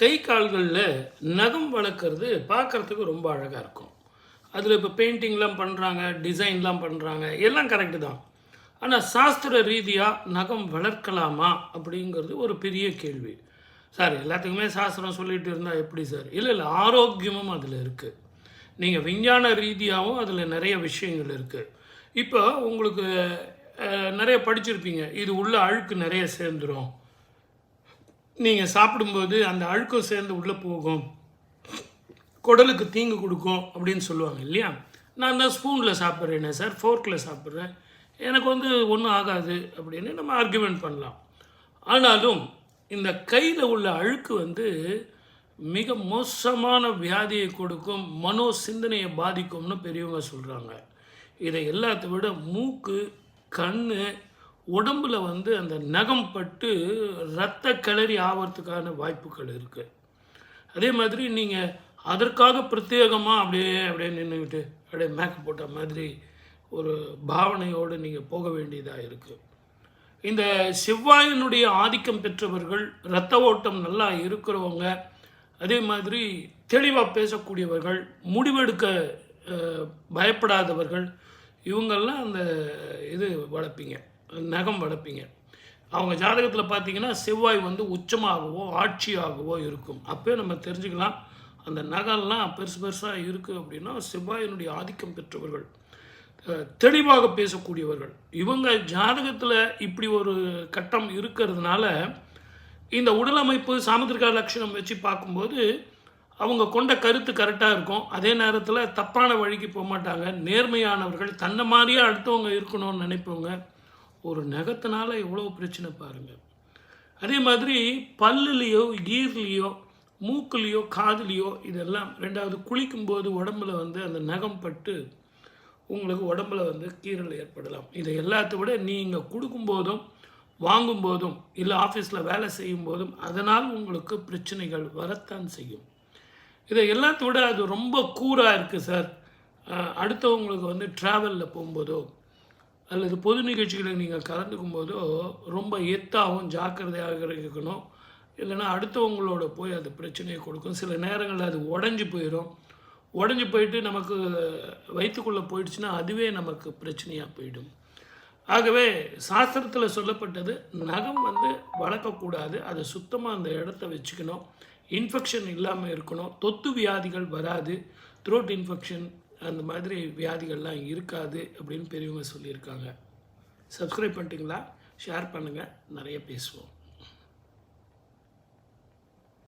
கை கால்களில் நகம் வளர்க்குறது பார்க்குறதுக்கு ரொம்ப அழகாக இருக்கும். அதில் இப்போ பெயிண்டிங்லாம் பண்ணுறாங்க டிசைன்லாம் பண்ணுறாங்க எல்லாம் கரெக்டு தான். ஆனால் சாஸ்திர ரீதியாக நகம் வளர்க்கலாமா அப்படிங்கிறது ஒரு பெரிய கேள்வி. சார் எல்லாத்துக்குமே சாஸ்திரம் சொல்லிகிட்டு இருந்தால் எப்படி சார்? இல்லை இல்லை ஆரோக்கியமும் அதில் இருக்குது நீங்கள் விஞ்ஞான ரீதியாகவும் அதில் நிறைய விஷயங்கள் இருக்குது இப்போ உங்களுக்கு நிறைய படிச்சிருப்பீங்க. இது உள்ள அழுக்கு நிறைய சேர்ந்துடும் நீங்கள் சாப்பிடும்போது அந்த அழுக்கும் சேர்ந்து உள்ளே போகும். குடலுக்கு தீங்கு கொடுக்கும் அப்படின்னு சொல்லுவாங்க இல்லையா? நான் தான் ஸ்பூனில் சாப்பிட்றேனே சார் ஃபோர்க்கில் சாப்பிட்றேன். எனக்கு வந்து ஒன்றும் ஆகாது அப்படின்னு நம்ம ஆர்குமெண்ட் பண்ணலாம். ஆனாலும் இந்த கையில் உள்ள அழுக்கு வந்து மிக மோசமான வியாதியை கொடுக்கும் மனோ சிந்தனையை பாதிக்கும்னு பெரியவங்க சொல்கிறாங்க இதை எல்லாத்தை விட மூக்கு கண் உடம்புல வந்து அந்த நகம் பட்டு ரத்த கிளறி ஆவறதுக்கான வாய்ப்புகள் இருக்குது அதே மாதிரி நீங்கள் அதற்காக பிரத்யேகமாக அப்படியே அப்படியே நின்றுக்கிட்டு அப்படியே மேக்கப் போட்ட மாதிரி ஒரு பாவனையோடு நீங்கள் போக வேண்டியதாக இருக்குது இந்த செவ்வாயினுடைய ஆதிக்கம் பெற்றவர்கள் இரத்த ஓட்டம் நல்லா இருக்கிறவங்க அதே மாதிரி தெளிவாக பேசக்கூடியவர்கள் முடிவெடுக்க பயப்படாதவர்கள் இவங்கெல்லாம் அந்த இது வளர்ப்பீங்க. நகம் வளர்ப்பீங்க. அவங்க ஜாதகத்தில் பார்த்தீங்கன்னா செவ்வாய் வந்து உச்சமாகவோ ஆட்சியாகவோ இருக்கும். அப்போ நம்ம தெரிஞ்சுக்கலாம் அந்த நகம்லாம் பெருசு பெருசாக இருக்குது அப்படின்னா செவ்வாயினுடைய ஆதிக்கம் பெற்றவர்கள் தெளிவாக பேசக்கூடியவர்கள். இவங்க ஜாதகத்தில் இப்படி ஒரு கட்டம் இருக்கிறதுனால இந்த உடல் அமைப்பு சாமுத்திரிகா லட்சணம் வச்சு பார்க்கும்போது அவங்க கொண்ட கருத்து கரெக்டாக இருக்கும். அதே நேரத்தில் தப்பான வழிக்கு போக மாட்டாங்க. நேர்மையானவர்கள் தன்னை மாதிரியே அடுத்தவங்க இருக்கணும்னு நினைப்பவங்க ஒரு நகத்தினால எவ்வளோ பிரச்சனை பாருங்கள் அதே மாதிரி பல்லுலேயோ ஈர்லேயோ மூக்குலேயோ காதுலேயோ இதெல்லாம் ரெண்டாவது குளிக்கும்போது உடம்புல வந்து அந்த நகம் பட்டு உங்களுக்கு உடம்புல வந்து கீரல் ஏற்படலாம். இதை எல்லாத்த விட நீங்கள் கொடுக்கும்போதும் வாங்கும்போதும் இல்லை ஆஃபீஸில் வேலை செய்யும் போதும் அதனால் உங்களுக்கு பிரச்சனைகள் வரத்தான் செய்யும். இதை எல்லாத்த விட அது ரொம்ப கூராக இருக்குது சார். அடுத்தவங்களுக்கு வந்து ட்ராவலில் போகும்போதோ அல்லது பொது நிகழ்ச்சிகளில் நீங்கள் கலந்துக்கும் போதோ ரொம்ப எத்தாகவும் ஜாக்கிரதையாக இருக்கணும். இல்லைன்னா அடுத்தவங்களோட போய் அது பிரச்சனையை கொடுக்கும். சில நேரங்களில் அது உடஞ்சி போயிடும் உடஞ்சி போயிட்டு நமக்கு வயிற்றுக்குள்ளே போயிடுச்சுன்னா அதுவே நமக்கு பிரச்சனையாக போயிடும். ஆகவே சாஸ்திரத்தில் சொல்லப்பட்டது நகம் வந்து வளர்க்கக்கூடாது. அதை சுத்தமாக அந்த இடத்த வச்சுக்கணும். இன்ஃபெக்ஷன் இல்லாமல் இருக்கணும். தொத்து வியாதிகள் வராது. த்ரோட் இன்ஃபெக்ஷன் அந்த மாதிரி வியாதிகள்லாம் இருக்காது அப்படின்னு பெரியவங்க சொல்லியிருக்காங்க. சப்ஸ்கிரைப் பண்ணிட்டீங்களா? ஷேர் பண்ணுங்கள் நிறைய பேசுவோம்.